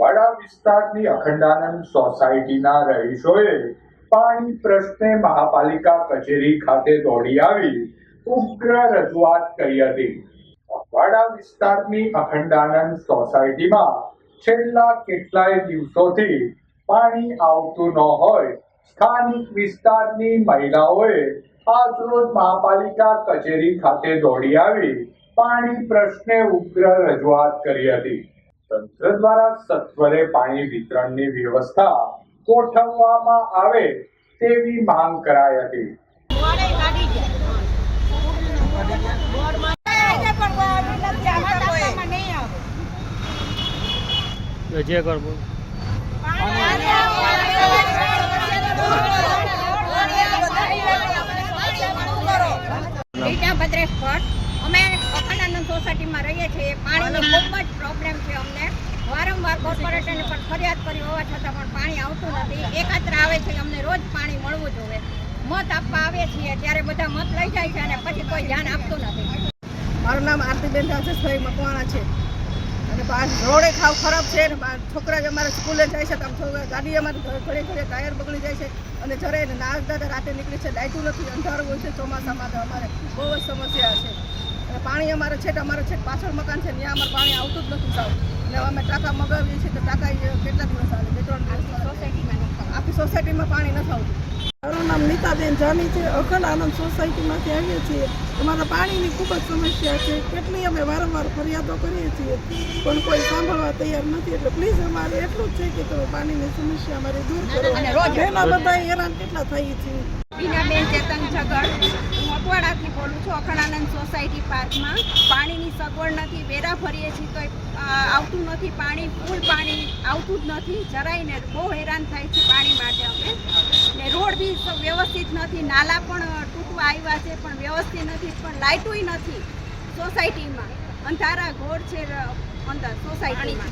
વાડા વિસ્તારની અખંડાનંદ સોસાયટીના રહીશોએ પાણી પ્રશ્ને મહાપાલિકા કચેરી ખાતે દોડી આવી, ઉગ્ર રજૂઆત કરી હતી. વાડા વિસ્તારની અખંડાનંદ સોસાયટીમાં છેલ્લા કેટલાય દિવસોથી પાણી આવતું ન હોય, સ્થાનિક વિસ્તારની મહિલાઓએ આજરોજ મહાપાલિકા કચેરી ખાતે દોડી આવી, પાણી પ્રશ્ને ઉગ્ર રજૂઆત કરી હતી. તંત્ર દ્વારા સત્વરે પાણી વિતરણની વ્યવસ્થા ગોઠવવામાં આવે તેવી માંગ કરાઈ હતી. જે કરવું અમે અખંડાનંદ સોસાયટીમાં રહીએ છીએ પાણીનો ખૂબ જ પ્રોબ્લેમ છે અમને વારંવાર કોર્પોરેટરને પણ ફરિયાદ કરી હોવા છતાં પણ આવતું નથી. એકાત્ર આવે છે અમને રોજ પાણી મળવું જોઈએ. મત આપવા આવે છીએ ત્યારે બધા મત લઈ જાય છે અને પછી કોઈ ધ્યાન આપતું નથી. મારું નામ આરતીબેન રાજેશભાઈ મકવાણા છે. અને રોડે ખાવ ખરાબ છે ને છોકરા અમારે સ્કૂલે જાય છે, તો ગાડી અમારી ઘરે ઘરે ટાયર બગડી જાય છે અને જ્યારે ને નાક દાદા રાતે નીકળી છે લાઇટું નથી, અંધારું હોય છે, ચોમાસામાં તો અમારે બહુ જ સમસ્યા છે. અને પાણી અમારે છે અમારે છે પાછળ મકાન છે, ત્યાં અમારે પાણી આવતું જ નથી સાવ. અને અમે ટાંકા મગાવીએ છીએ તો ટાંકા કેટલા દિવસ આવે બે ત્રણ દિવસ સોસાયટીમાં આખી સોસાયટીમાં પાણી નથી આવતું. મારું નામ નીતાબેન જાની છે. અખંડ આનંદ સોસાયટીમાંથી આવીએ છીએ. અમારા પાણીની ખૂબ જ સમસ્યા છે. કેટલી અમે વારંવાર ફરિયાદો કરીએ છીએ પણ કોઈ સાંભળવા તૈયાર નથી. એટલે પ્લીઝ અમારે એટલું જ છે કે તમે પાણીની સમસ્યા અમારી દૂર કરો. રોજ- બધા હેરાન કેટલા થઈ છીએ બીનાબેન ચેતન ઝગડ હું અકવાડાથી બોલું છું. અખંડાનંદ સોસાયટી પાર્કમાં પાણીની સગવડ નથી. વેરા ફરીએ છીએ તો આવતું નથી પાણી, ફૂલ પાણી આવતું જ નથી. જરાય ને બહુ હેરાન થાય છે પાણી માટે અમે. ને રોડ બી વ્યવસ્થિત નથી. નાલા પણ તૂટવા આવ્યા છે, પણ વ્યવસ્થિત નથી, પણ લાઇટુય નથી સોસાયટીમાં. અંધારા ઘોર છે અંદર સોસાયટીમાં.